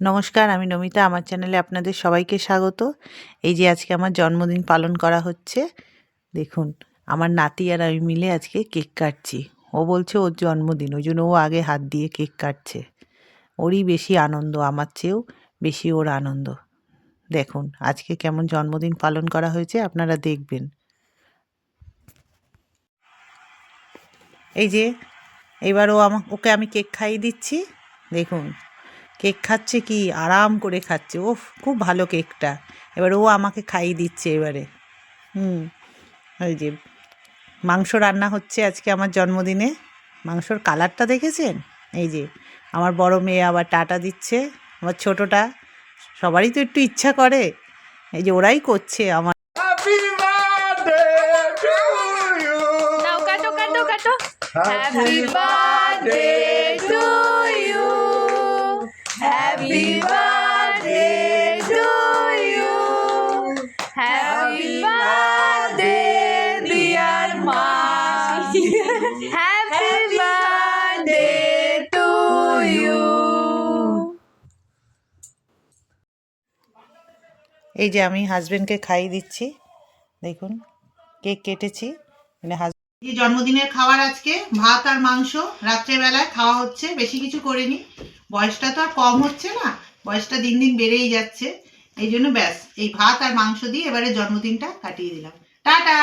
নমস্কার, আমি নমিতা। আমার চ্যানেলে আপনাদের সবাইকে স্বাগত। এই যে আজকে আমার জন্মদিন পালন করা হচ্ছে, দেখুন, আমার নাতি আর আমি মিলে আজকে কেক কাটছি। ও বলছে ওর জন্মদিন, ওই জন্য ও আগে হাত দিয়ে কেক কাটছে। ওরই বেশি আনন্দ, আমার চেয়েও বেশি ওর আনন্দ। দেখুন, আজকে কেমন জন্মদিন পালন করা হয়েছে, আপনারা দেখবেন। এই যে, এবার ও আমা, ওকে আমি কেক খাইয়ে দিচ্ছি। দেখুন কেক খাচ্ছে কি? আরাম করে খাচ্ছে। ও খুব ভালো কেকটা। এবার ও আমাকে খাইয়ে দিচ্ছে এবারে। হুম ওই যে মাংস রান্না হচ্ছে আজকে আমার জন্মদিনে। মাংসর কালারটা দেখেছেন? এই যে আমার বড় মেয়ে আবার টাটা দিচ্ছে আমার ছোটোটা। সবারই তো একটু ইচ্ছা করে। এই যে ওরাই করছে আমার। Happy birthday এই যে আমি হাজবেন্ডকে খাইয়ে দিচ্ছি। দেখুন কেক কেটেছি। মানে এই জন্মদিনের খাবার আজকে ভাত আর মাংস রাত্রেবেলায় খাওয়া হচ্ছে বেশি কিছু করিনি। বয়সটা তো আর কম হচ্ছে না। বয়সটা দিন দিন বেড়েই যাচ্ছে। এই জন্য ব্যাস, এই ভাত আর মাংস দিয়ে এবারে জন্মদিনটা কাটিয়ে দিলাম। টাটা.